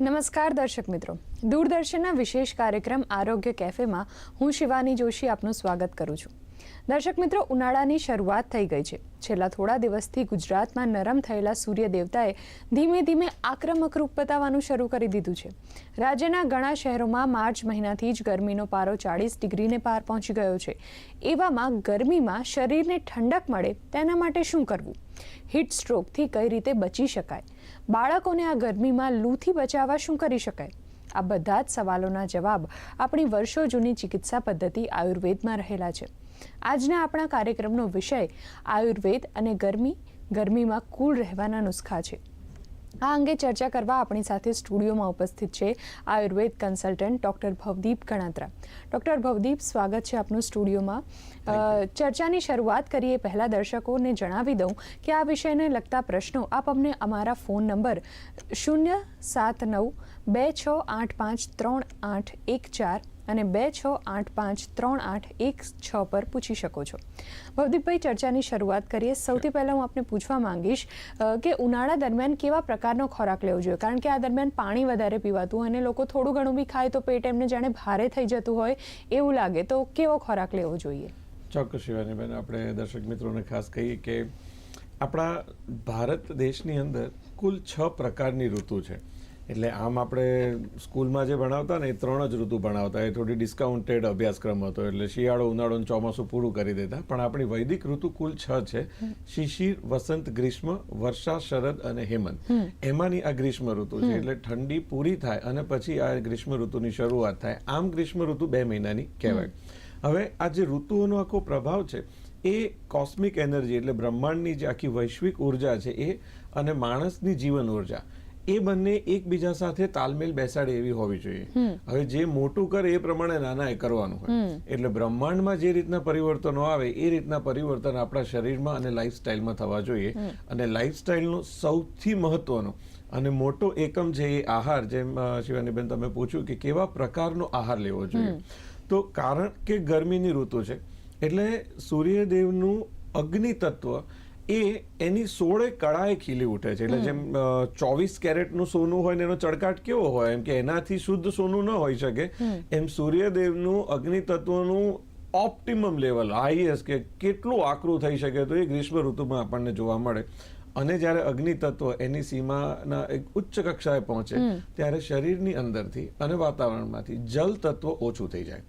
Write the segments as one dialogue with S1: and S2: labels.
S1: નમસ્કાર દર્શક મિત્રો. દૂરદર્શનના વિશેષ કાર્યક્રમ આરોગ્ય કેફેમાં હું શિવાની જોશી આપનું સ્વાગત કરું છું. દર્શક મિત્રો, ઉનાળાની શરૂઆત થઈ ગઈ છે. છેલ્લા થોડા દિવસથી ગુજરાતમાં નરમ થયેલા સૂર્ય દેવતાએ ધીમે ધીમે આક્રમક રૂપ બતાવવાનું શરૂ કરી દીધું છે. રાજ્યના ઘણા શહેરોમાં માર્ચ મહિનાથી જ ગરમીનો પારો ચાળીસ ડિગ્રીને પાર પહોંચી ગયો છે. એવામાં ગરમીમાં શરીરને ઠંડક મળે તેના માટે શું કરવું? હીટ સ્ટ્રોકથી કઈ રીતે બચી શકાય? બાળકોને આ ગરમીમાં લૂથી બચાવવા શું કરી શકાય? આ બધા જ સવાલોના જવાબ આપણી વર્ષો જૂની ચિકિત્સા પદ્ધતિ આયુર્વેદમાં રહેલા છે. આજના આપણા કાર્યક્રમનો વિષય આયુર્વેદ અને ગરમી ગરમીમાં કુલ રહેવાના નુસ્ખા છે. આ અંગે ચર્ચા કરવા આપણી સાથે સ્ટુડિયોમાં ઉપસ્થિત છે Ayurveda consultant doctor Bhavdeep Ganatra. Doctor Bhavdeep સ્વાગત છે આપનું સ્ટુડિયોમાં. ચર્ચાની શરૂઆત કરીએ પહેલાં દર્શકોને જણાવી દઉં કે આ વિષયને લગતા પ્રશ્નો આપ અમને અમારા ફોન નંબર શૂન્ય સાત નવ બે છ આઠ પાંચ ત્રણ આઠ એક ચાર અને બે છ આઠ પાંચ ત્રણ આઠ એક છ પર પૂછી શકો છો. ભવદીપભાઈ, ચર્ચાની શરૂઆત કરીએ. સૌથી પહેલાં હું આપને પૂછવા માંગીશ કે ઉનાળા દરમિયાન કેવા પ્રકારનો ખોરાક લેવો જોઈએ? કારણ કે આ દરમિયાન પાણી વધારે પીવાતું અને લોકો થોડું ઘણું બી ખાય તો પેટ એમને જાણે ભારે થઈ જતું હોય એવું લાગે. તો કેવો ખોરાક લેવો જોઈએ?
S2: ચોક્કસ શિવાનીબેન, આપણે દર્શક મિત્રોને ખાસ કહીએ કે આપણા ભારત દેશની અંદર કુલ છ પ્રકારની ઋતુ છે. એટલે આમ આપણે સ્કૂલમાં જે ભણાવતા ને એ ત્રણ જ ઋતુ ભણાવતા. એ થોડી ડિસ્કાઉન્ટેડ અભ્યાસક્રમ હતો. એટલે શિયાળો ઉનાળો અને ચોમાસું પૂરું કરી દેતા. પણ આપણી વૈદિક ઋતુ કુલ છ છે. શિશિર વસંત ગ્રીષ્મ વર્ષા શરદ અને હેમંત. એમાંની આ ગ્રીષ્મ ઋતુ છે. એટલે ઠંડી પૂરી થાય અને પછી આ ગ્રીષ્મ ઋતુની શરૂઆત થાય. આમ ગ્રીષ્મ ઋતુ બે મહિનાની કહેવાય. હવે આ જે ઋતુઓનો આખો પ્રભાવ છે એ કોસ્મિક એનર્જી એટલે બ્રહ્માંડની જે આખી વૈશ્વિક ઊર્જા છે એ અને માણસની જીવન ઊર્જા. એ બંને એકબીજા સાથે તાલમેલ બેસાડે એવી હોવી જોઈએ. હવે જે મોટું કરે એ પ્રમાણે નાના એ કરવાનું હોય. એટલે બ્રહ્માંડમાં જે રીતના પરિવર્તનો આવે એ રીતના પરિવર્તન આપણા શરીરમાં અને લાઈફસ્ટાઈલમાં થવા જોઈએ. અને લાઈફસ્ટાઈલનો સૌથી મહત્વનો અને મોટો એકમ છે એ આહાર જેમ શિવાનીબેન તમે પૂછ્યું કે કેવા પ્રકારનો આહાર લેવો જોઈએ. તો કારણ કે ગરમીની ઋતુ છે એટલે સૂર્યદેવનું અગ્નિ તત્વ એ એની સોળે કળાએ ખીલી ઉઠે છે. એટલે જેમ ચોવીસ કેરેટનું સોનું હોય ને એનો ચળકાટ કેવો હોય એમ કે એનાથી શુદ્ધ સોનું ન હોઈ શકે એમ સૂર્યદેવનું અગ્નિ તત્વનું ઓપ્ટિમમ લેવલ હાઈએસ્ટ કે કેટલું આકરું થઈ શકે તો એ ગ્રીષ્મ ઋતુમાં આપણને જોવા મળે. અને જ્યારે અગ્નિ તત્વ એની સીમાના એક ઉચ્ચ કક્ષાએ પહોંચે ત્યારે શરીરની અંદરથી અને વાતાવરણમાંથી જલ તત્વ ઓછું થઈ જાય.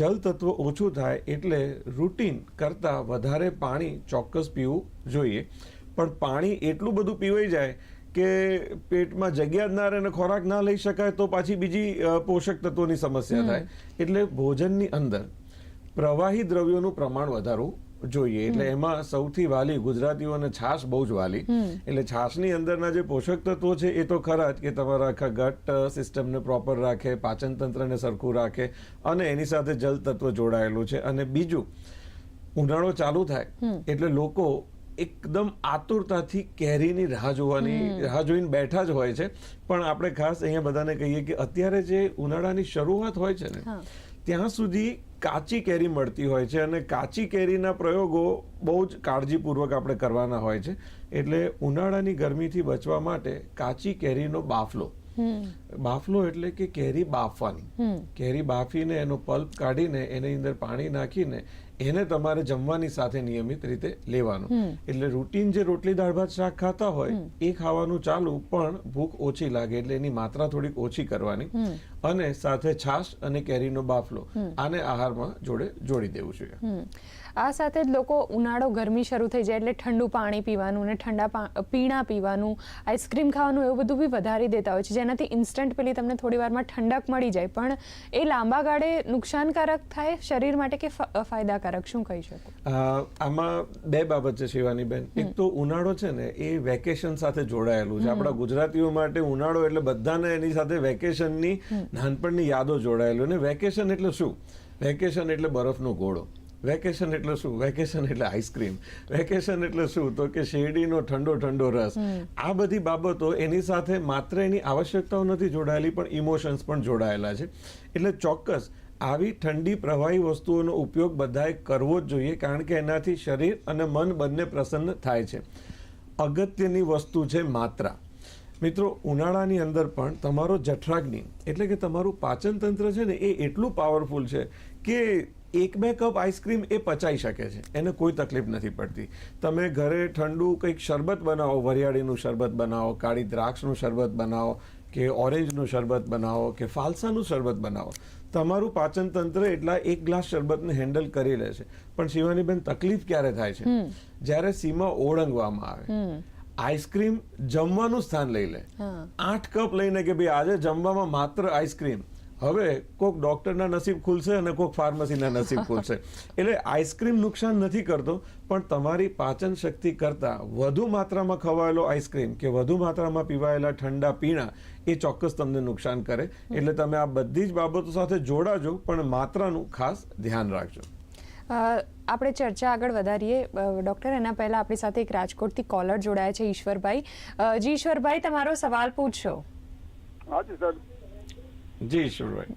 S2: જલ તત્વ ઓછું થાય એટલે રૂટીન કરતાં વધારે પાણી ચોક્કસ પીવું જોઈએ. પણ પાણી એટલું બધું પીવાઈ જાય કે પેટમાં જગ્યા જ ના રહે અને ખોરાક ના લઈ શકાય તો પાછી બીજી પોષક તત્વોની સમસ્યા થાય. એટલે ભોજનની અંદર પ્રવાહી દ્રવ્યોનું પ્રમાણ વધારવું જોઈએ. એટલે એમાં સૌથી વાલી ગુજરાતીઓને છાશ બહુ જ વાલી. એટલે છાશની અંદરના જે પોષક તત્વો છે એ તો ખરા જ કે તમારા આખા ગટ સિસ્ટમને પ્રોપર રાખે પાચન તંત્રને સરખું રાખે અને એની સાથે જલ તત્વ જોડાયેલું છે. અને બીજું ઉનાળો ચાલુ થાય. એટલે લોકો એકદમ આતુરતાથી કેરીની રાહ જોવાની રાહ જોઈને બેઠા જ હોય છે. પણ આપણે ખાસ અહીંયા બધાને કહીએ કે અત્યારે જે ઉનાળાની શરૂઆત હોય છે ને ત્યાં સુધી કાચી કેરી મળતી હોય છે અને કાચી કેરીના પ્રયોગો બહુ જ કાળજીપૂર્વક આપણે કરવાના હોય છે. એટલે ઉનાળાની ગરમીથી બચવા માટે કાચી કેરીનો બાફલો. બાફલો એટલે કે કેરી બાફવાની. કેરી બાફીને એનો પલ્પ કાઢીને એની અંદર પાણી નાખીને એને તમારે જમવાની સાથે નિયમિત રીતે લેવાનું. એટલે રૂટીન જે રોટલી દાળ ભાત શાક ખાતા હોય એ ખાવાનું ચાલુ પણ ભૂખ ઓછી લાગે એટલે એની માત્રા થોડીક ઓછી કરવાની. અને સાથે છાશ અને કેરીનો બાફલો. આને આહારમાં જોડે જોડી દેવું જોઈએ.
S1: આ સાથે જ લોકો ઉનાળો ગરમી શરૂ થઈ જાય એટલે ઠંડુ પાણી પીવાનું ને ઠંડા પીણા પીવાનું આઈસ્ક્રીમ ખાવાનું એવું બધું બી વધારી દેતા હોય છે. જેનાથી ઇન્સ્ટન્ટ પેલી તમને થોડી વારમાં ઠંડક મળી જાય. પણ એ લાંબા ગાળે નુકસાનકારક થાય શરીર માટે કે ફાયદાકારક? શું કહી શકો?
S2: આમાં બે બાબત છે શિવાની બેન. એક તો ઉનાળો છે ને એ વેકેશન સાથે જોડાયેલું છે. આપણા ગુજરાતીઓ માટે ઉનાળો એટલે બધાને એની સાથે વેકેશનની નાનપણની યાદો જોડાયેલું અને વેકેશન એટલે શું? વેકેશન એટલે બરફનો ગોળો વેકેશન એટલે શું? વેકેશન એટલે આઈસ્ક્રીમ વેકેશન એટલે શું? તો કે શેરડીનો ઠંડો ઠંડો રસ. આ બધી બાબતો એની સાથે માત્ર એની આવશ્યકતાઓ નથી જોડાયેલી પણ ઇમોશન્સ પણ જોડાયેલા છે. એટલે ચોક્કસ આવી ઠંડી પ્રવાહી વસ્તુઓનો ઉપયોગ બધાએ કરવો જ જોઈએ કારણ કે એનાથી શરીર અને મન બંને પ્રસન્ન થાય છે. અગત્યની વસ્તુ છે માત્રા. મિત્રો ઉનાળાની અંદર પણ તમારો જઠરાગ્નિ એટલે કે તમારું પાચન તંત્ર છે ને એ એટલું પાવરફુલ છે કે એક બે કપ આઈસ્ક્રીમ એ પચાઈ શકે છે. એને કોઈ તકલીફ નથી પડતી. તમે ઘરે ઠંડુ કંઈક શરબત બનાવો વરિયાળીનું શરબત બનાવો કાળી દ્રાક્ષનું શરબત બનાવો કે ઓરેન્જનું શરબત બનાવો કે ફાલસાનું શરબત બનાવો. તમારું પાચન તંત્ર એટલા એક ગ્લાસ શરબતને હેન્ડલ કરી લે છે. પણ શિવાનીબેન તકલીફ ક્યારે થાય છે? જ્યારે સીમા ઓળંગવામાં આવે. આઈસ્ક્રીમ જમવાનું સ્થાન લઈ લે. આઠ કપ લઈને કે ભાઈ આજે જમવામાં માત્ર આઈસ્ક્રીમ હવે કોક ડોક્ટરના નસીબ ખુલશે અને કોક ફાર્મસીના નસીબ ખુલશે. એટલે આઈસ્ક્રીમ નુકસાન નથી કરતો પણ તમારી પાચન શક્તિ કરતાં વધુ માત્રામાં ખવાયેલો આઈસ્ક્રીમ કે વધુ માત્રામાં પીવાયેલા ઠંડા પીણા એ ચોક્કસ તમને નુકસાન કરે. એટલે તમે આ બધી જ બાબતો સાથે જોડાજો પણ માત્રાનું ખાસ ધ્યાન રાખજો.
S1: આપણે ચર્ચા આગળ વધારીએ. ડૉક્ટર એના પહેલાં આપણી સાથે એક રાજકોટથી કોલર જોડાયા છે ઈશ્વરભાઈ. જી ઈશ્વરભાઈ તમારો સવાલ પૂછશો
S3: હાજી સર.
S2: જી ઈશ્વરભાઈ.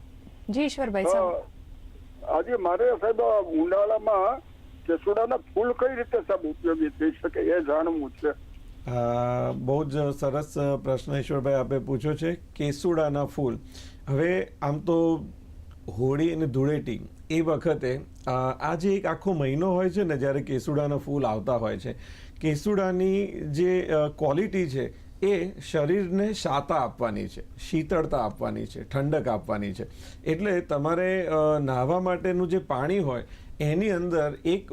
S1: જી ઈશ્વરભાઈ
S3: આજે મારે સાહેબ ઉનાળામાં કેસુડાના ફૂલ કઈ રીતે સાહેબ ઉપયોગી થઈ શકે એ જાણવું છે?
S2: બહુ જ સરસ પ્રશ્ન ઈશ્વરભાઈ આપે પૂછ્યો છે કેસુડાના ફૂલ. હવે આમ તો હોળી અને ધૂળેટી એ વખતે આજે આ જે એક આખો મહિનો હોય છે ને જ્યારે કેસુડાના ફૂલ આવતા હોય છે. કેસુડાની જે ક્વોલિટી છે એ શરીરને શાતા આપવાની છે, શીતળતા આપવાની છે, ઠંડક આપવાની છે. એટલે તમારે નાહવા માટેનું જે પાણી હોય, એની અંદર એક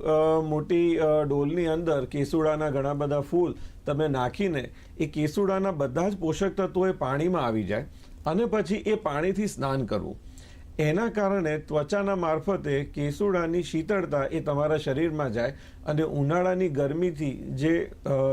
S2: મોટી ડોલની અંદર કેસુડાના ઘણા બધા ફૂલ તમે નાખીને એ કેસુડાના બધા જ પોષક તત્વો એ પાણીમાં આવી જાય અને પછી એ પાણીથી સ્નાન કરવું. એના કારણે ત્વચાના મારફતે કેસુડાની શીતળતા એ તમારા શરીરમાં જાય અને ઉનાળાની ગરમીથી જે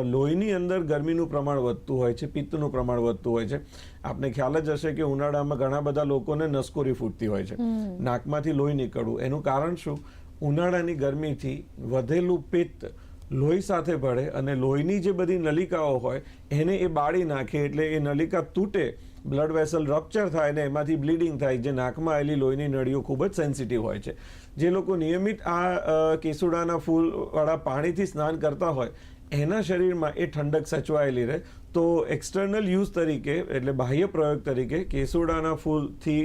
S2: લોહીની અંદર ગરમીનું પ્રમાણ વધતું હોય છે પિત્તનું પ્રમાણ વધતું હોય છે આપને ખ્યાલ જ હશે કે ઉનાળામાં ઘણા બધા લોકોને નસકોરી ફૂટતી હોય છે. નાકમાંથી લોહી નીકળવું. એનું કારણ શું? ઉનાળાની ગરમીથી વધેલું પિત્ત લોહી સાથે ભળે અને લોહીની જે બધી નલિકાઓ હોય એને એ બાળી નાખે એટલે એ નલિકા તૂટે બ્લડ વેસલ રપ્ચર થાય ને એમાંથી બ્લીડિંગ થાય, જે નાકમાં આવેલી લોહીની નળીઓ ખૂબ જ સેન્સિટિવ હોય છે. જે લોકો નિયમિત આ કેસુડાના ફૂલવાળા પાણીથી સ્નાન કરતા હોય, એના શરીરમાં એ ઠંડક સચવાયેલી રહે. તો એક્સટર્નલ યુઝ તરીકે, એટલે બાહ્ય પ્રયોગ તરીકે, કેસુડાના ફૂલથી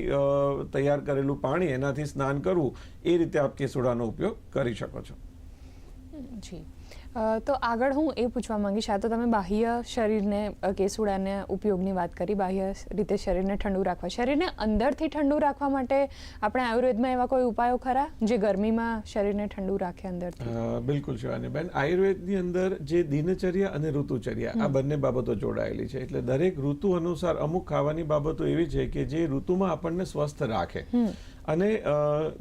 S2: તૈયાર કરેલું પાણી એનાથી સ્નાન કરવું, એ રીતે આપ કેસુડાનો ઉપયોગ કરી શકો છો.
S1: જી. તો આગળ હું એ પૂછવા માંગીશ આ તો તમે બાહ્ય શરીરને કેસુડાને ઉપયોગની વાત કરી બાહ્ય રીતે શરીરને ઠંડુ રાખવા. શરીરને અંદરથી ઠંડુ રાખવા માટે આપણે આયુર્વેદમાં એવા કોઈ ઉપાયો ખરા જે ગરમીમાં શરીરને ઠંડુ રાખે અંદરથી?
S2: બિલકુલ બિલકુલ શિવાનીબેન આયુર્વેદની અંદર જે દિનચર્યા અને ઋતુચર્યા આ બંને બાબતો જોડાયેલી છે. એટલે દરેક ઋતુ અનુસાર અમુક ખાવાની બાબતો એવી છે કે જે ઋતુમાં આપણને સ્વસ્થ રાખે. અને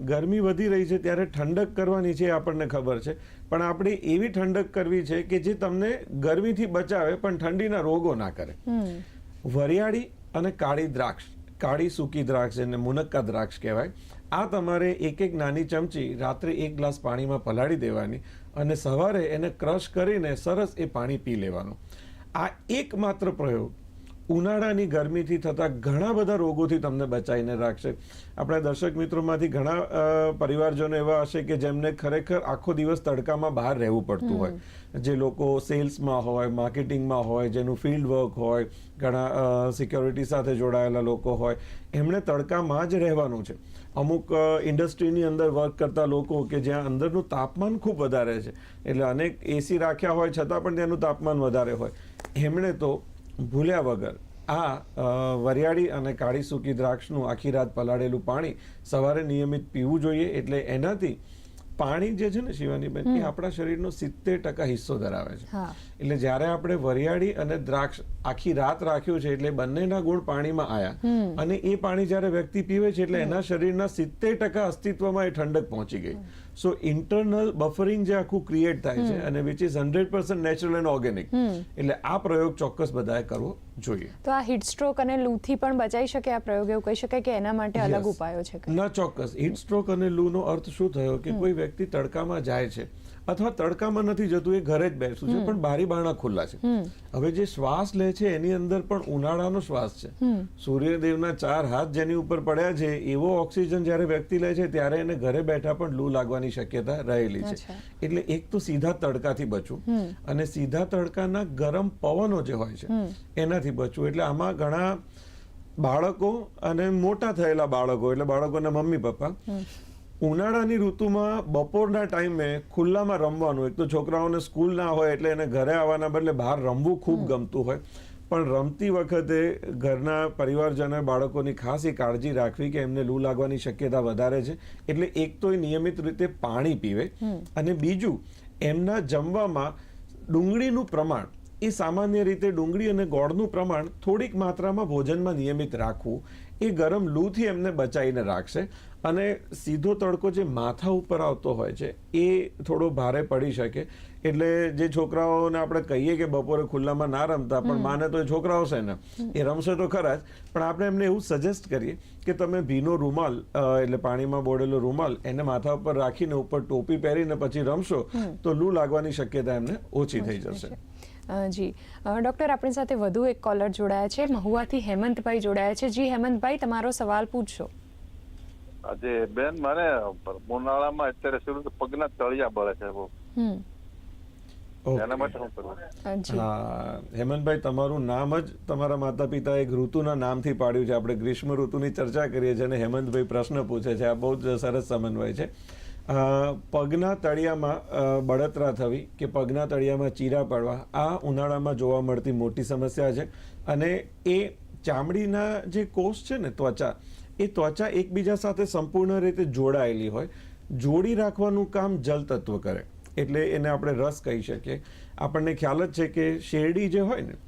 S2: ગરમી વધી રહી છે ત્યારે ઠંડક કરવાની છે એ આપણને ખબર છે. પણ આપણે એવી ઠંડક કરવી છે કે જે તમને ગરમીથી બચાવે પણ ઠંડીના રોગો ના કરે. વરિયાળી અને કાળી દ્રાક્ષ કાળી સૂકી દ્રાક્ષ એને મુનક્કા દ્રાક્ષ કહેવાય. આ તમારે એક એક નાની ચમચી રાત્રે એક ગ્લાસ પાણીમાં પલાળી દેવાની અને સવારે એને ક્રશ કરીને સરસ એ પાણી પી લેવાનું. આ એકમાત્ર પ્રયોગ ઉનાળાની ગરમીથી થતા ઘણા બધા રોગોથી તમને બચાવીને રાખશે. આપણા દર્શક મિત્રોમાંથી ઘણા પરિવારજનો એવા હશે કે જેમને ખરેખર આખો દિવસ તડકામાં બહાર રહેવું પડતું હોય. જે લોકો સેલ્સમાં હોય માર્કેટિંગમાં હોય જેનું ફિલ્ડ વર્ક હોય ઘણા સિક્યોરિટી સાથે જોડાયેલા લોકો હોય એમણે તડકામાં જ રહેવાનું છે. અમુક ઇન્ડસ્ટ્રીની અંદર વર્ક કરતા લોકો કે જ્યાં અંદરનું તાપમાન ખૂબ વધારે છે. એટલે અનેક એસી રાખ્યા હોય છતાં પણ તેનું તાપમાન વધારે હોય. એમણે તો ભૂલ્યા વગર આ વરિયાળી અને કાળી સૂકી દ્રાક્ષનું આખી રાત પલાળેલું પાણી સવારે નિયમિત પીવું જોઈએ એટલે એનાથી પાણી જે છે ને શિવાનીબેન એ આપણા શરીરનો સિત્તેર ટકા હિસ્સો ધરાવે છે. એટલે જ્યારે આપણે વરિયાળી અને દ્રાક્ષ આખી રાત રાખ્યું છે એટલે બંનેના ગુણ પાણીમાં આયા. અને એ પાણી જ્યારે વ્યક્તિ પીવે છે એટલે એના શરીરના સિત્તેર ટકા અસ્તિત્વમાં એ ઠંડક પહોંચી ગઈ. સો ઇન્ટરનલ બફરિંગ જે આખું ક્રિએટ થાય છે અને which is hundred percent natural and organic એટલે આ પ્રયોગ ચોક્કસ બધાએ કરવો જોઈએ.
S1: તો આ હીટ સ્ટ્રોક અને લૂથી પણ બચાવી શકે આ પ્રયોગ? એવું કહી શકાય કે એના માટે અલગ ઉપાયો છે
S2: ના ચોક્કસ. હીટ સ્ટ્રોક અને લૂનો અર્થ શું થયો? કે કોઈ વ્યક્તિ તડકામાં જાય છે અથવા તડકામાં નથી જતું એ ઘરે જ બેસું છે પણ બારી બારણા ખુલ્લા છે. હવે જે શ્વાસ લે છે એની અંદર પણ ઉનાળાનો શ્વાસ છે. સૂર્યદેવના ચાર હાથ જેની ઉપર પડ્યા છે એવો ઓક્સિજન જ્યારે વ્યક્તિ લે છે ત્યારે એને ઘરે બેઠા પણ લૂ લાગવાની શક્યતા રહેલી છે. એટલે એક તો સીધા તડકાથી બચવું અને સીધા તડકાના ગરમ પવનો જે હોય છે એનાથી બચવું એટલે આમાં ઘણા બાળકો અને મોટા થયેલા બાળકો એટલે બાળકોના મમ્મી પપ્પા ઉનાળાની ઋતુમાં બપોરના ટાઈમે ખુલ્લામાં રમવાનું. એક તો છોકરાઓને સ્કૂલ ના હોય એટલે એને ઘરે આવવાના બદલે બહાર રમવું ખૂબ ગમતું હોય. પણ રમતી વખતે ઘરના પરિવારજનોએ બાળકોની ખાસ એ કાળજી રાખવી કે એમને લૂ લાગવાની શક્યતા વધારે છે. એટલે એક તો એ નિયમિત રીતે પાણી પીવે. અને બીજું એમના જમવામાં ડુંગળીનું પ્રમાણ એ સામાન્ય રીતે ડુંગળી અને ગોળનું પ્રમાણ થોડીક માત્રામાં ભોજનમાં નિયમિત રાખવું એ ગરમ લૂથી એમને બચાવીને રાખશે અને સીધો તડકો જે માથા ઉપર આવતો હોય છે એ થોડો ભારે પડી શકે. એટલે જે છોકરાઓને આપણે કહીએ કે બપોરે ખુલ્લામાં ના રમતા પણ માને તો એ છોકરાઓ છે ને એ રમશે તો ખરા જ. પણ આપણે એમને એવું સજેસ્ટ કરીએ કે તમે ભીનો રૂમાલ એટલે પાણીમાં બોળેલો રૂમાલ એને માથા ઉપર રાખીને ઉપર ટોપી પહેરીને પછી રમશો તો લૂ લાગવાની શક્યતા એમને ઓછી થઈ જશે.
S1: જી. ડૉક્ટર આપણી સાથે વધુ એક કોલર જોડાયા છે. મહુવાથી હેમંતભાઈ જોડાયા છે. જી હેમંતભાઈ તમારો સવાલ પૂછશો
S4: આજે બેન મને ઉનાળામાં અત્યારે શરૂ પગના તળિયા બળે છે બહુ.
S2: હેમંતભાઈ તમારું નામ જ તમારા માતા પિતા એક ઋતુના નામથી પાડ્યું છે. આપણે ગ્રીષ્મ ઋતુની ચર્ચા કરીએ છીએ અને હેમંતભાઈ પ્રશ્ન પૂછે છે. આ બહુ જ સરસ સમન્વય છે. પગના તળિયામાં બળતરા થવી કે પગના તળિયામાં ચીરા પડવા, આ ઉનાળામાં જોવા મળતી મોટી સમસ્યા છે. અને એ ચામડીના જે કોષ છે ને ત્વચા, એ ત્વચા એકબીજા સાથે સંપૂર્ણ રીતે જોડાયેલી હોય. જોડી રાખવાનું કામ જલતત્વ કરે. એટલે એને આપણે રસ કહી શકીએ. આપણને ખ્યાલ જ છે કે શેરડી જે હોય ને,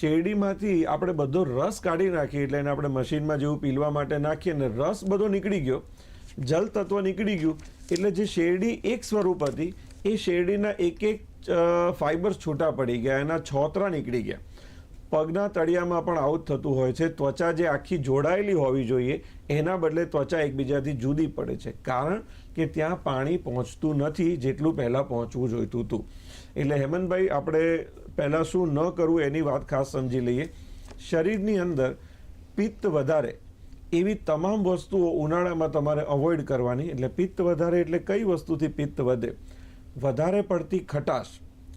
S2: શેરડીમાંથી આપણે બધો રસ કાઢી નાખીએ એટલે એને આપણે મશીનમાં જેવું પીલવા માટે નાખીએ ને રસ બધો નીકળી ગયો. જલ નીકળી ગયું. એટલે જે શેરડી એક સ્વરૂપ હતી, એ શેરડીના એક એક ફાઇબર્સ છૂટા પડી ગયા, એના છોતરા નીકળી ગયા. પગના તળિયામાં પણ આવું જ થતું હોય છે. ત્વચા જે આખી જોડાયેલી હોવી જોઈએ, એના બદલે ત્વચા એકબીજાથી જુદી પડે છે. કારણ કે ત્યાં પાણી પહોંચતું નથી જેટલું પહેલાં પહોંચવું જોઈતું હતું. એટલે હેમંતભાઈ, આપણે પહેલાં શું ન કરવું એની વાત ખાસ સમજી લઈએ. શરીરની અંદર પિત્ત વધારે એવી તમામ વસ્તુઓ ઉનાળામાં તમારે અવોઇડ કરવાની, એટલે પિત્ત વધારે એટલે કઈ વસ્તુથી પિત્ત વધે? વધારે પડતી ખટાશ,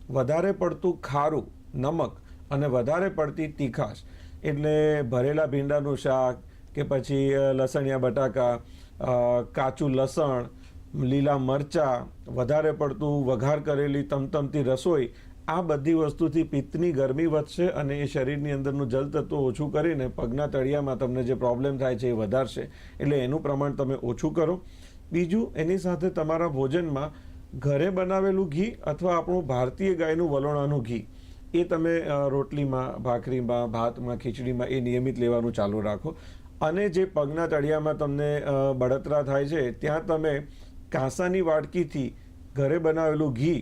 S2: વધારે પડતું ખારું, નમક અને વધારે પડતી તીખાશ. એટલે ભરેલા ભીંડાનું શાક કે પછી લસણિયા બટાકા કાચું લસણ, લીલા મરચાં, વધારે પડતું વઘાર કરેલી તમતમતી રસોઈ આ બધી વસ્તુથી પિત્તની ગરમી વધશે અને એ શરીરની અંદરનું જલ તત્વ ઓછું કરીને પગના તળિયામાં તમને જે પ્રોબ્લેમ થાય છે એ વધારશે. એટલે એનું પ્રમાણ તમે ઓછું કરો. બીજું, એની સાથે તમારા ભોજનમાં ઘરે બનાવેલું ઘી અથવા આપણું ભારતીય ગાયનું વલોણાનું ઘી, એ તમે રોટલીમાં, ભાખરીમાં, ભાતમાં, ખીચડીમાં એ નિયમિત લેવાનું ચાલુ રાખો. અને જે પગના તળિયામાં તમને બળતરા થાય છે, ત્યાં તમે કાંસાની વાડકીથી ઘરે બનાવેલું ઘી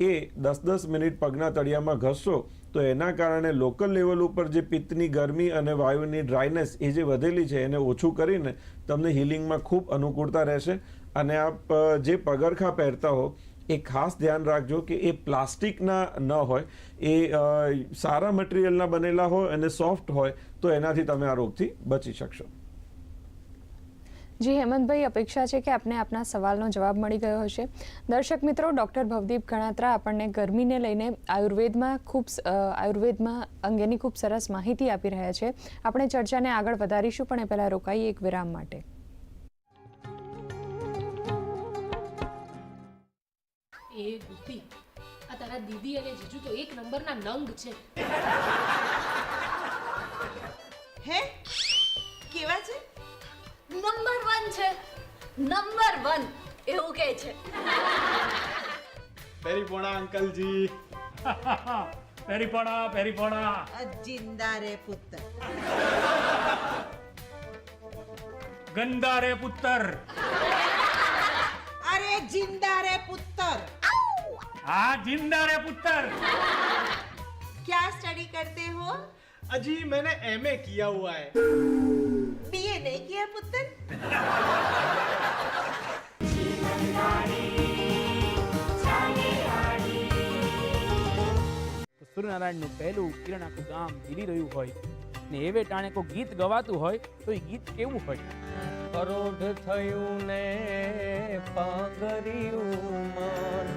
S2: એ દસ દસ મિનિટ પગના તળિયામાં ઘસશો, તો એના કારણે લોકલ લેવલ ઉપર જે પિત્તની ગરમી અને વાયુની ડ્રાયનેસ એ જે વધેલી છે એને ઓછું કરીને તમને હિલિંગમાં ખૂબ અનુકૂળતા રહેશે. અને આપ જે પગરખા પહેરતા હો, એ ખાસ ધ્યાન રાખજો કે એ પ્લાસ્ટિકના ન હોય. એ સારા મટીરિયલના બનેલા હોય અને સોફ્ટ હોય, તો એનાથી તમે આ રોગથી બચી શકશો.
S1: જી હેમંતભાઈ અપેક્ષા છે કે આપને આપના સવાલનો જવાબ મળી ગયો હશે. દર્શક મિત્રો ડૉક્ટર ભવદીપ ગણાત્રા આપણને ગરમીને લઈને આયુર્વેદમાં ખૂબ આયુર્વેદમાં અંગેની ખૂબ સરસ માહિતી આપી રહ્યા છે. આપણે ચર્ચાને આગળ વધારીશું પણ એ પહેલાં રોકાઈએ એક વિરામ માટે.
S5: એ ગુપી આ તારા દીદી અને જીજુ તો એક નંબરના નંગ છે.
S6: હે?
S7: નંબર વન છે નંબર વન એવું કહે છે
S8: પેરીપોણા અંકલજી પેરીપોણા પેરીપોણા
S6: આ જિંદા રે પુત્ર
S8: ગંદા રે પુત્તર
S6: અરે જિંદા રે પુત્ર
S8: આ જિંદા રે પુત્તર
S6: क्या स्टडी करते हो
S8: अजी मैंने एमए किया हुआ है
S6: बीए नहीं किया पुत्र
S9: जीवन गाडी चाले સૂર્યનારાયણનું પહેલું કિરણ આખું ગામ ગીરી રહ્યું હોય ને એવે ટાણે કોઈ ગીત ગવાતું હોય તો એ ગીત કેવું હોય?
S10: પરોઢ થયું ને પાગર્યું મન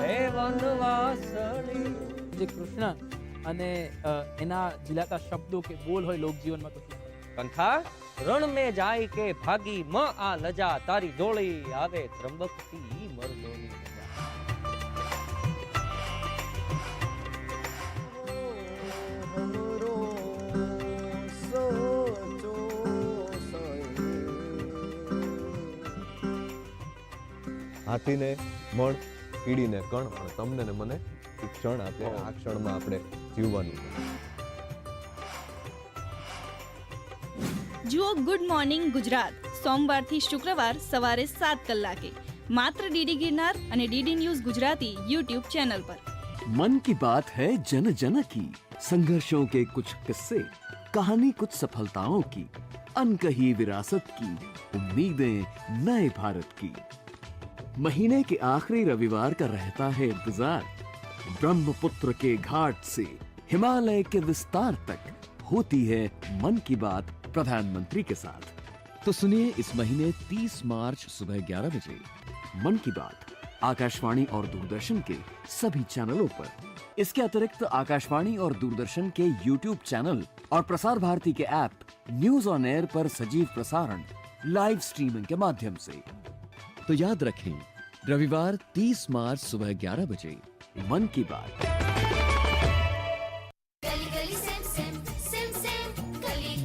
S10: હે વનવાસળી.
S9: જે કૃષ્ણ અને એના ઝીલાતા શબ્દો કે બોલ હોય લોકજીવનમાં તો
S10: કંથા રણ મે જાય કે ભાગી મ આ લજા તારી ડોળી આવે ત્રંબકતી મરદોની
S11: હાથીને મણ કીડીને કણ અને તમને ને મને ક્ષણ આપે. આ ક્ષણમાં આપણે જીવવાનું.
S12: જુઓ ગુડ મોર્નિંગ ગુજરાત સોમવારથી શુક્રવાર સવારે સાત કલાકે માત્ર ડીડી ગિરનાર અને DD news Gujarati YouTube channel પર
S13: मन की बात है जन जन की संघर्षों के कुछ किस्से कहानी कुछ सफलताओं की अनकही विरासत की उम्मीदें नए भारत की महीने के आखिरी रविवार का रहता है इंतजार ब्रह्मपुत्र के घाट से हिमालय के विस्तार तक होती है मन की बात प्रधानमंत्री के साथ। तो सुनिए इस महीने 30 मार्च सुबह 11 बजे, मन की बात, आकाशवाणी और दूरदर्शन के सभी चैनलों पर। इसके अतिरिक्त आकाशवाणी और दूरदर्शन के YouTube चैनल और प्रसार भारती के ऐप, न्यूज़ ऑन एयर पर सजीव प्रसारण, लाइव स्ट्रीमिंग के माध्यम से। तो याद रखें, रविवार 30 मार्च सुबह 11 बजे, मन की बात।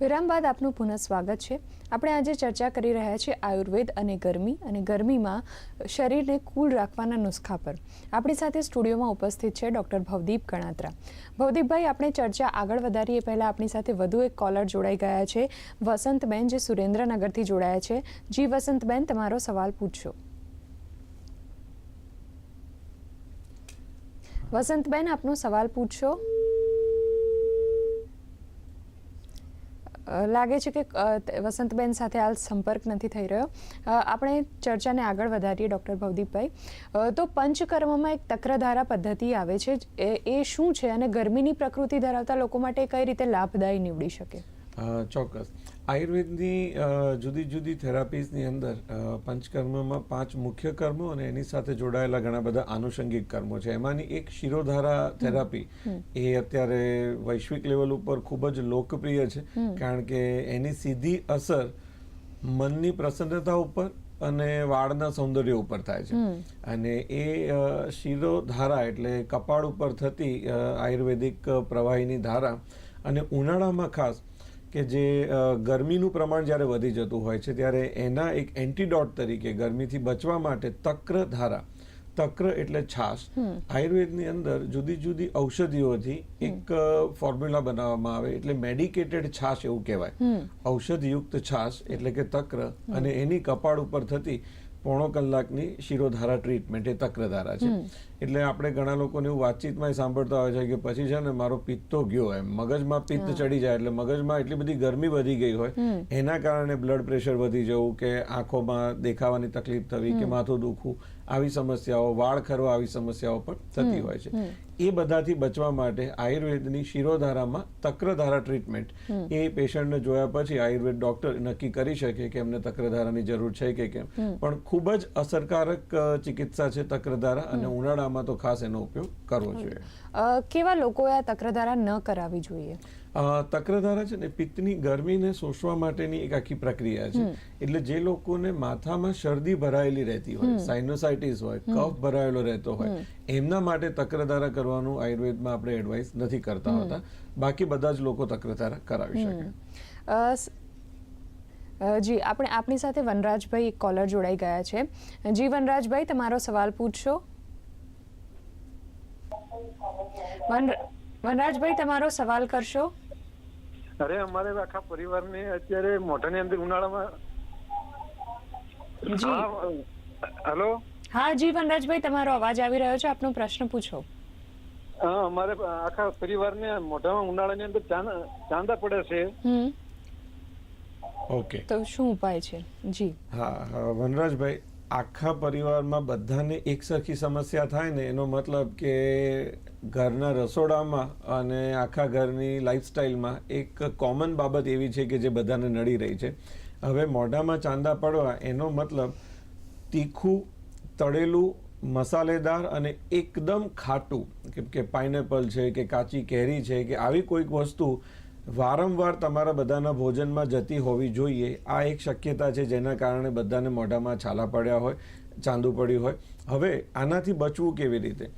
S1: વિરામ બાદ આપનું પુનઃ સ્વાગત છે. આપણે આજે ચર્ચા કરી રહ્યા છીએ આયુર્વેદ અને ગરમી અને ગરમીમાં શરીરને કૂલ રાખવાના નુસ્ખા પર. આપણી સાથે સ્ટુડિયોમાં ઉપસ્થિત છે ડૉક્ટર ભવદીપ ગણાત્રા. ભવદીપભાઈ, આપણે ચર્ચા આગળ વધારીએ પહેલાં આપણી સાથે વધુ એક કોલર જોડાઈ ગયા છે. વસંતબેન જે સુરેન્દ્રનગરથી જોડાયા છે. જી વસંતબેન, તમારો સવાલ પૂછશો વસંતબેન, આપનો સવાલ પૂછશો લાગે છે કે વસંતબેન સાથે હાલ સંપર્ક નથી થઈ રહ્યો. આપણે ચર્ચાને આગળ વધારીએ, ડૉક્ટર ભવદીપભાઈ. તો પંચકર્મમાં એક તક્રધારા પદ્ધતિ આવે છે. એ શું છે અને ગરમીની પ્રકૃતિ ધરાવતા લોકો માટે કઈ રીતે લાભદાયી નીવડી શકે?
S2: ચોક્કસ. આયુર્વેદની જુદી જુદી થેરાપીઝની અંદર પંચકર્મમાં પાંચ મુખ્ય કર્મો અને એની સાથે જોડાયેલા ઘણા બધા આનુષંગિક કર્મો છે. એમાંની એક શિરોધારા થેરાપી. એ અત્યારે વૈશ્વિક લેવલ ઉપર ખૂબ જ લોકપ્રિય છે. કારણ કે એની સીધી અસર મનની પ્રસન્નતા ઉપર અને વાળના સૌંદર્ય ઉપર થાય છે. અને એ શિરોધારા એટલે કપાળ ઉપર થતી આયુર્વેદિક પ્રવાહીની ધારા અને ઉનાળામાં ખાસ કે જે ગરમીનું પ્રમાણ જ્યારે વધી જતું હોય છે ત્યારે એના એક એન્ટીડોટ તરીકે ગરમીથી બચવા માટે તક્ર ધારા તક્ર એટલે છાશ આયુર્વેદની અંદર જુદી જુદી ઔષધિઓથી એક ફોર્મ્યુલા બનાવવામાં આવે એટલે મેડિકેટેડ છાશ એવું કહેવાય. ઔષધયુક્ત છાશ એટલે કે તક્ર અને એની કપાળ ઉપર થતી પોણો કલાકની શિરોધારા ટ્રીટમેન્ટ એ તક્રધારા છે. એટલે આપણે ઘણા લોકોને એવું વાતચીતમાં સાંભળતા હોય છે કે પછી છે ને મારો પિત્તો ગયો એમ. મગજમાં પિત્ત ચડી જાય એટલે મગજમાં એટલી બધી ગરમી વધી ગઈ હોય. એના કારણે બ્લડ પ્રેશર વધી જવું કે આંખોમાં દેખાવાની તકલીફ થવી કે માથું દુખવું. આવી સમસ્યાઓ વાળ ખરવા આવી સમસ્યાઓ પણ થતી હોય છે. એ બધાથી બચવા માટે આયુર્વેદની શિરોધારામાં તક્રધારા ટ્રીટમેન્ટ. એ પેશન્ટને જોયા પછી આયુર્વેદ ડોક્ટર નક્કી કરી શકે કે એમને તક્રધારાની જરૂર છે કે કેમ. પણ ખૂબ જ અસરકારક ચિકિત્સા છે તક્રધારા અને ઉનાળામાં તો ખાસ એનો ઉપયોગ કરવો જોઈએ.
S1: કેવા લોકોએ આ તક્રધારા ન કરાવવી જોઈએ?
S2: તક્રધારા છે ને પિત્તની ગરમીને શોષવા માટેની એક આખી પ્રક્રિયા છે. એટલે જે લોકોને માથામાં શરદી ભરાયેલી રહેતી હોય સાઇનોસાઇટિસ હોય કફ ભરાયેલો રહેતો હોય એમના માટે તક્રધારા કરવાનું આયુર્વેદમાં આપણે એડવાઇસ નથી કરતા હોતા. બાકી બધા જ લોકો તક્રધારા કરાવી શકે.
S1: જી આપણે આપણી સાથે વનરાજભાઈ એક કોલર જોડાઈ ગયા છે. જી વનરાજભાઈ તમારો સવાલ પૂછશો વન વનરાજભાઈ તમારો સવાલ કરશો?
S4: અરે અમારે આખા પરિવારને અત્યારે મોઢાની અંદર ઉનાળામાં
S1: જી.
S4: હેલો?
S1: હા જી વનરાજભાઈ તમારો અવાજ આવી રહ્યો છે. આપનો પ્રશ્ન પૂછો.
S4: હા અમારે આખા પરિવારને મોઢામાં ઉનાળાની અંદર ચાંદા પડે છે.
S2: ઓકે.
S1: તો શું ઉપાય છે? જી.
S2: હા હા, વનરાજભાઈ આખા પરિવારમાં બધાને એકસરખી સમસ્યા થાય ને એનો મતલબ કે ઘરના રસોડામાં અને આખા ઘરની લાઇફસ્ટાઇલમાં એક કોમન બાબત એવી છે કે જે બધાને નડી રહી છે. હવે મોઢામાં ચાંદા પડવા એનો મતલબ તીખું, તળેલું, મસાલેદાર અને એકદમ ખાટું. કેમ કે પાઇનેપલ છે કે કાચી કેરી છે કે આવી કોઈક વસ્તુ વારંવાર તમારા બધાના ભોજનમાં જતી હોવી જોઈએ. આ એક શક્યતા છે જેના કારણે બધાને મોઢામાં છાલા પડ્યા હોય, ચાંદુ પડ્યું હોય. હવે આનાથી બચવું કેવી રીતે?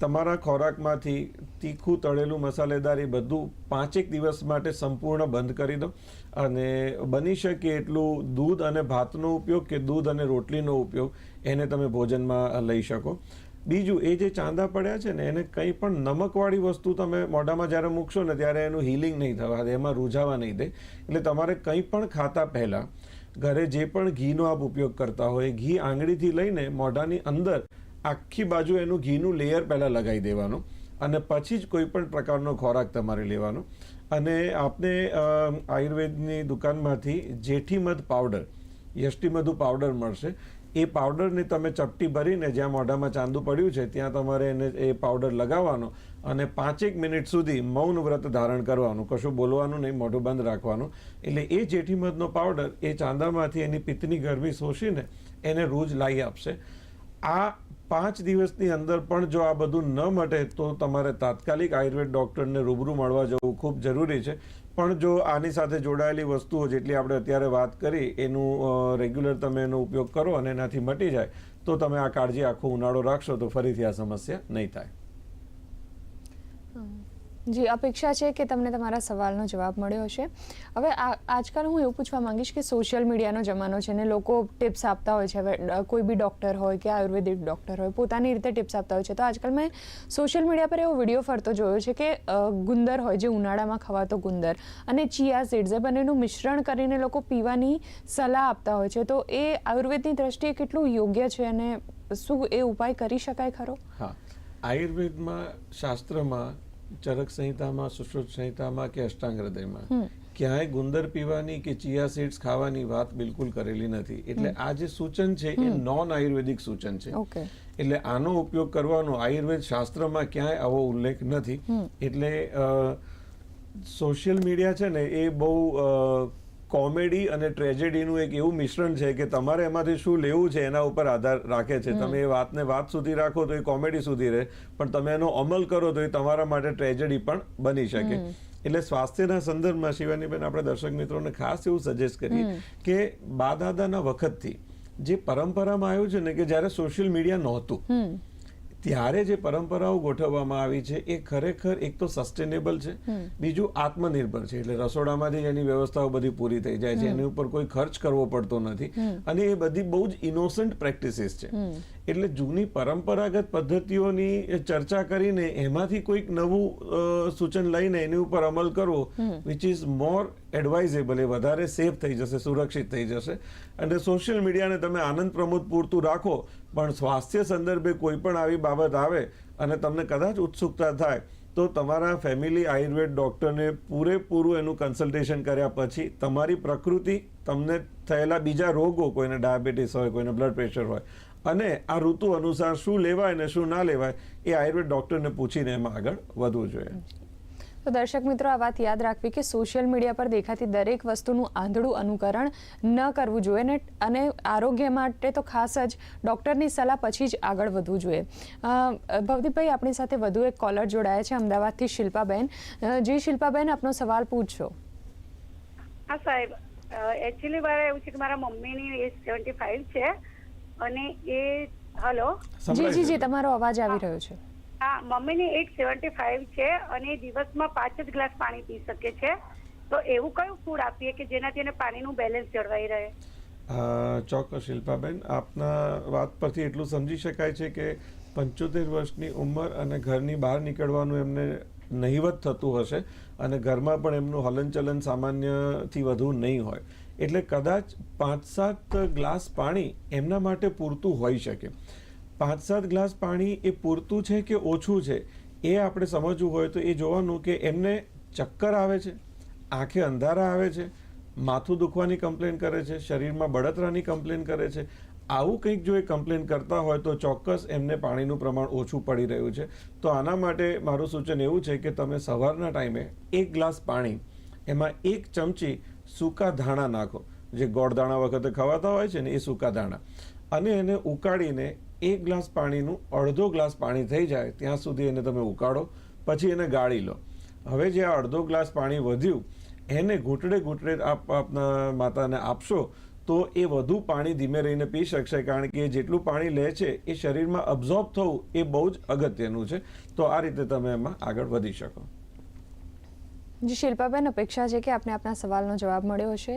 S2: તમારા ખોરાકમાંથી તીખું, તળેલું, મસાલેદાર એ બધું પાંચેક દિવસ માટે સંપૂર્ણ બંધ કરી દો. અને બની શકે એટલું દૂધ અને ભાતનો ઉપયોગ કે દૂધ અને રોટલીનો ઉપયોગ એને તમે ભોજનમાં લઈ શકો. બીજું, એ જે ચાંદા પડ્યા છે ને, એને કંઈ પણ નમકવાળી વસ્તુ તમે મોઢામાં જ્યારે મૂકશો ને, ત્યારે એનું હિલિંગ નહીં થવા દે એમાં રૂઝાવા નહીં દે. એટલે તમારે કંઈ પણ ખાતા પહેલાં ઘરે જે પણ ઘીનો આપ ઉપયોગ કરતા હોય, ઘી આંગળીથી લઈને મોઢાની અંદર આખી બાજુ એનું ઘીનું લેયર પહેલાં લગાવી દેવાનું અને પછી જ કોઈ પણ પ્રકારનો ખોરાક તમારે લેવાનો. અને આપને આયુર્વેદની દુકાનમાંથી જેઠીમધ પાવડર યષ્ટીમધુ પાવડર મળશે. એ પાવડરને તમે ચપટી ભરીને જ્યાં મોઢામાં ચાંદુ પડ્યું છે, ત્યાં તમારે એને એ પાવડર લગાવવાનો અને પાંચેક મિનિટ સુધી મૌન વ્રત ધારણ કરવાનું. કશું બોલવાનું નહીં, મોઢું બંધ રાખવાનું. એટલે એ જેઠીમધનો પાવડર એ ચાંદામાંથી એની પિત્તની ગરમી શોષીને એને રોજ લાવી આપશે. આ પાંચ દિવસની અંદર પણ જો આ બધું ન મટે તો તમારે તાત્કાલિક આયુર્વેદ ડૉક્ટરને રૂબરૂ મળવા જવું ખૂબ જરૂરી છે. પણ જો આની સાથે જોડાયેલી વસ્તુઓ જેટલી આપણે અત્યારે વાત કરી, એનું રેગ્યુલર તમે એનો ઉપયોગ કરો અને એનાથી મટી જાય, તો તમે આ કાળજી આખો ઉનાળો રાખશો તો ફરીથી આ સમસ્યા નહીં થાય.
S1: જી અપેક્ષા છે કે તમને તમારા સવાલનો જવાબ મળ્યો હશે. હવે આજકાલ હું એવું પૂછવા માંગીશ કે સોશિયલ મીડિયાનો જમાનો છે ને લોકો ટિપ્સ આપતા હોય છે. હવે કોઈ બી ડૉક્ટર હોય કે આયુર્વેદિક ડૉક્ટર હોય, પોતાની રીતે ટિપ્સ આપતા હોય છે. તો આજકાલ મેં સોશિયલ મીડિયા પર એવો વીડિયો ફરતો જોયો છે કે ગુંદર હોય, જે ઉનાળામાં ખવાતો ગુંદર અને ચિયા સીડ્સ એ બંનેનું મિશ્રણ કરીને લોકો પીવાની સલાહ આપતા હોય છે. તો એ આયુર્વેદની દ્રષ્ટિએ કેટલું યોગ્ય છે અને શું એ ઉપાય કરી શકાય ખરો?
S2: હા. આયુર્વેદમાં, શાસ્ત્રમાં ચરક સંહિતામાં સુશ્રુત સંહિતામાં કે અષ્ટાંગ હૃદયમાં. ક્યાંય ગુંદર પીવાની કે ચિયા સીડ્સ ખાવાની વાત બિલકુલ કરેલી નથી. એટલે આ જે સૂચન છે એ નોન આયુર્વેદિક સૂચન છે. એટલે આનો ઉપયોગ કરવાનો આયુર્વેદ શાસ્ત્રમાં ક્યાંય આવો ઉલ્લેખ નથી. એટલે સોશિયલ મીડિયા છે ને એ બહુ કોમેડી અને ટ્રેજેડીનું એક એવું મિશ્રણ છે કે તમારે એમાંથી શું લેવું છે એના ઉપર આધાર રાખે છે. તમે એ વાતને વાત સુધી રાખો તો એ કોમેડી સુધી રહે પણ તમે એનો અમલ કરો તો એ તમારા માટે ટ્રેજેડી પણ બની શકે. એટલે સ્વાસ્થ્યના સંદર્ભમાં શિવાનીબેન આપણે દર્શક મિત્રોને ખાસ એવું સજેસ્ટ કરીએ કે બા દાદાના વખતથી જે પરંપરામાં આવ્યું છે ને કે જ્યારે સોશિયલ મીડિયા નહોતું ત્યારે જે પરંપરાઓ ગોઠવવામાં આવી છે એ ખરેખર એક તો સસ્ટેનેબલ છે બીજું આત્મનિર્ભર છે. એટલે રસોડામાંથી જ એની વ્યવસ્થાઓ બધી પૂરી થઈ જાય છે. એની ઉપર કોઈ ખર્ચ કરવો પડતો નથી. અને એ બધી બહુ જ ઇનોસન્ટ પ્રેક્ટિસીસ છે. એટલે જૂની પરંપરાગત પદ્ધતિઓની ચર્ચા કરીને એમાંથી કોઈક નવું સૂચન લઈને એની ઉપર અમલ કરવો વિચ ઇઝ મોર એડવાઇઝેબલ એ વધારે સેફ થઈ જશે સુરક્ષિત થઈ જશે. અને સોશિયલ મીડિયાને તમે આનંદ પ્રમોદ પૂરતું રાખો પણ સ્વાસ્થ્ય સંદર્ભે કોઈ પણ આવી બાબત આવે અને તમને કદાચ ઉત્સુકતા થાય તો તમારા ફેમિલી આયુર્વેદ ડૉક્ટરને પૂરેપૂરું એનું કન્સલ્ટેશન કર્યા પછી તમારી પ્રકૃતિ તમને થયેલા બીજા રોગો કોઈને ડાયાબિટીસ હોય કોઈને બ્લડ પ્રેશર હોય અને આ ઋતુ અનુસાર શું લેવાય અને શું ના લેવાય એ આયુર્વેદ ડૉક્ટરને પૂછીને એમાં આગળ વધવું જોઈએ.
S1: તો દર્શક મિત્રો આ વાત યાદ રાખવી કે સોશિયલ મીડિયા પર દેખાતી દરેક વસ્તુનું આંધળું અનુકરણ ન કરવું જોઈએ ને અને આરોગ્ય માટે તો ખાસ જ ડૉક્ટરની સલાહ પછી જ આગળ વધવું જોઈએ. ભવદીપભાઈ આપણી સાથે વધુ એક કોલર જોડાયા છે અમદાવાદથી શિલ્પાબેન. જે શિલ્પાબેન આપનો સવાલ પૂછશો
S14: હા સાહેબ. એકચ્યુઅલી મારે એવું છે કે મારા મમ્મીની એજ સેવન્ટી ફાઈવ છે. અને એ હલો?
S1: જી જી જી તમારો અવાજ આવી રહ્યો છે.
S14: હા મમ્મીની એટ સેવન્ટી ફાઈવ છે અને એ દિવસમાં પાંચ જ ગ્લાસ પાણી પી શકે છે. તો એવું કયું ફૂડ આપીએ કે જેનાથી એને પાણીનું બેલેન્સ જળવાઈ રહે?
S2: ચોક્કસ શિલ્પાબેન આપના વાત પરથી એટલું સમજી શકાય છે કે પંચોતેર વર્ષની ઉંમર અને ઘરની બહાર નીકળવાનું એમને નહિવત થતું હશે અને ઘરમાં પણ એમનું હલનચલન સામાન્યથી વધુ નહીં હોય. એટલે કદાચ પાંચ સાત ગ્લાસ પાણી એમના માટે પૂરતું હોઈ શકે. પાંચ સાત ગ્લાસ પાણી એ પૂરતું છે કે ઓછું છે? એ આપણે સમજવું હોય તો એ જોવાનું કે એમને ચક્કર આવે છે, આંખે અંધારા આવે છે, માથું દુખવાની કમ્પ્લેન કરે છે, શરીરમાં બળતરાની કમ્પ્લેન કરે છે. આવું કંઈક જો એ કમ્પ્લેન કરતા હોય તો ચોક્કસ એમને પાણીનું પ્રમાણ ઓછું પડી રહ્યું છે. તો આના માટે મારું સૂચન એવું છે કે તમે સવારના ટાઈમે એક ગ્લાસ પાણી એમાં એક ચમચી સૂકા ધાણા નાખો. જે ગોળ દાણા વખતે ખવાતા હોય છે ને એ સૂકા દાણા. અને એને ઉકાળીને એક ગ્લાસ પાણીનું અડધો ગ્લાસ પાણી થઈ જાય ત્યાં સુધી એને તમે ઉકાળો, પછી એને ગાળી લો. હવે જે આ અડધો ગ્લાસ પાણી વધ્યું, એને ઘૂંટડે ઘૂંટડે આપ આપના માતાને આપશો, તો એ વધુ પાણી ધીમે રહીને પી શકશે, કારણ કે જેટલું પાણી લે છે એ શરીરમાં અબ્ઝોર્બ થવું એ બહુ જ અગત્યનું છે. તો આ રીતે તમે એમાં આગળ વધી શકો.
S1: જી શિલ્પાબેન અપેક્ષા છે કે આપને આપના સવાલનો જવાબ મળ્યો હશે.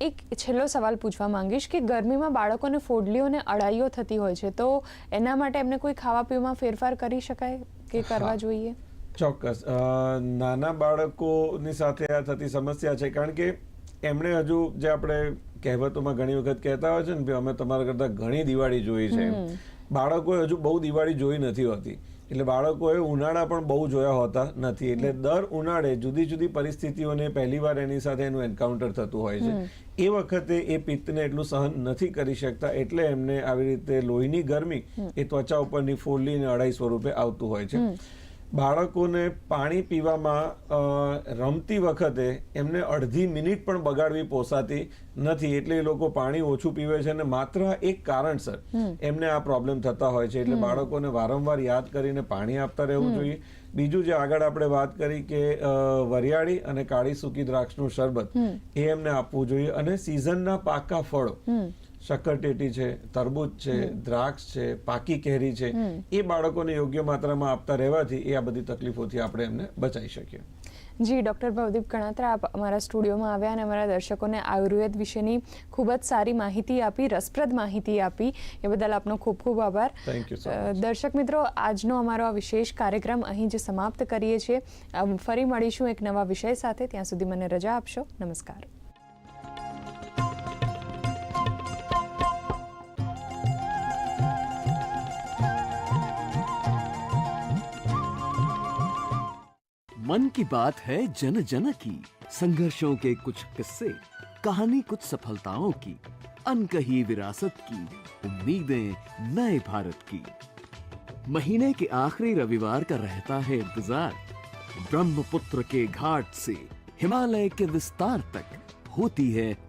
S1: એક છેલ્લો સવાલ પૂછવા માંગીશ કે ગરમીમાં બાળકોને ફોડલીઓ અને અડાઈઓ થતી હોય છે તો એના માટે એમને કોઈ ખાવા પીવામાં ફેરફાર કરી શકાય કે કરવા જોઈએ?
S2: ચોક્કસ. નાના બાળકોની સાથે આ થતી સમસ્યા છે કારણ કે એમણે હજુ જે આપણે કહેવતોમાં ઘણી વખત કહેતા હોય છે ને અમે તમારા કરતાં ઘણી દિવાળી જોઈ છે. બાળકોએ હજુ બહુ દિવાળી જોઈ નથી હોતી. એટલે બાળકોએ ઉનાળા પણ બહુ જોયા હોતા નથી. એટલે દર ઉનાળે જુદી જુદી પરિસ્થિતિઓને પહેલી વાર એની સાથે એનું એન્કાઉન્ટર થતું હોય છે. એ વખતે એ પિત્તને એટલું સહન નથી કરી શકતા એટલે એમને આવી રીતે લોહીની ગરમી એ ત્વચા ઉપરની ફોડલી અને અડાઈ સ્વરૂપે આવતું હોય છે. બાળકોને પાણી પીવામાં રમતી વખતે એમને અડધી મિનિટ પણ બગાડવી પોસાતી નથી. એટલે એ લોકો પાણી ઓછું પીવે છે અને માત્ર એક કારણસર એમને આ પ્રોબ્લેમ થતા હોય છે. એટલે બાળકોને વારંવાર યાદ કરીને પાણી આપતા રહેવું જોઈએ. બીજું જે આગળ આપણે વાત કરી કે વરિયાળી અને કાળી સૂકી દ્રાક્ષનું શરબત એ એમને આપવું જોઈએ. અને સિઝનના પાકા ફળો શક્કરટેટી છે તરબૂચ છે દ્રાક્ષ છે પાકી કેરી છે એ બાળકોને યોગ્ય માત્રામાં આપતા રહેવાથી એ આ બધી તકલીફોથી આપણે એમને બચાવી શકીએ.
S1: જી ડૉક્ટર ભવદીપ ગણાત્રા આપ અમારા સ્ટુડિયોમાં આવ્યા અને અમારા દર્શકોને આયુર્વેદ વિશેની ખૂબ જ સારી માહિતી આપી રસપ્રદ માહિતી આપી. એ બદલ આપનો ખૂબ ખૂબ આભાર. દર્શક મિત્રો આજનો અમારો આ વિશેષ કાર્યક્રમ અહીં જ સમાપ્ત કરીએ છીએ. ફરી મળીશું એક નવા વિષય સાથે. ત્યાં સુધી મને રજા આપશો. નમસ્કાર.
S13: मन की बात है जन जन की, संघर्षों के कुछ किस्से, कहानी कुछ सफलताओं की, अनकही विरासत की, उम्मीदें नए भारत की। महीने के आखिरी रविवार का रहता है इंतज़ार। ब्रह्मपुत्र के घाट से हिमालय के विस्तार तक होती है